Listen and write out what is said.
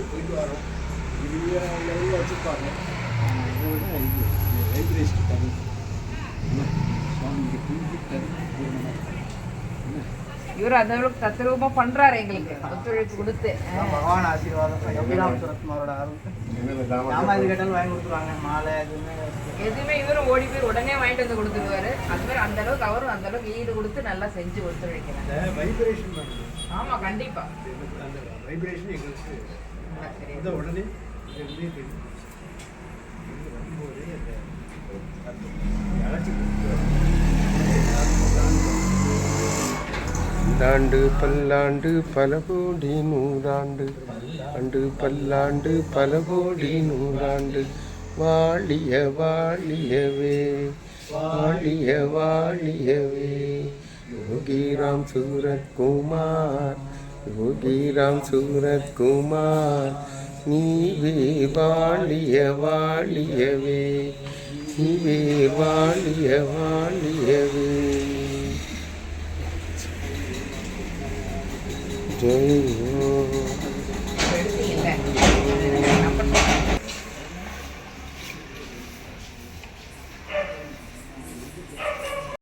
வந்து போயிட்டு வரோம். பெரிய லெவலில் வச்சுருப்பாங்க. இதோட இவர் அந்த அளவுக்கு தத்ரூபமா பண்றாரு எங்களுக்கு. ஒத்துழைப்பு கொடுத்து. பகவான் ஆசீர்வாதம் மாலை எதுவுமே எதுவுமே இவரும் ஓடி போய் உடனே வாங்கிட்டு வந்து கொடுத்துருவாரு. அது மாதிரி அந்த அளவுக்கு அவரும் அந்த அளவுக்கு ஈடு கொடுத்து நல்லா செஞ்சு ஒத்துழைக்கிறாங்க ஆமா கண்டிப்பா. வைப்ரேஷன் எங்களுக்கு. நல்லா சரி. வந்த உடனே பல்லாண்டு பல்லாண்டு பல கோடி நூறாண்டு. ஆண்டு பல்லாண்டு பல கோடி நூறாண்டு. வாழிய வாழியவே வாழிய வாழியவே. யோகிராம் சூரத்குமார் யோகிராம் சூரத்குமார் நீவே வாழிய வாழியவே நீவே வாழிய வாழியவே. 对。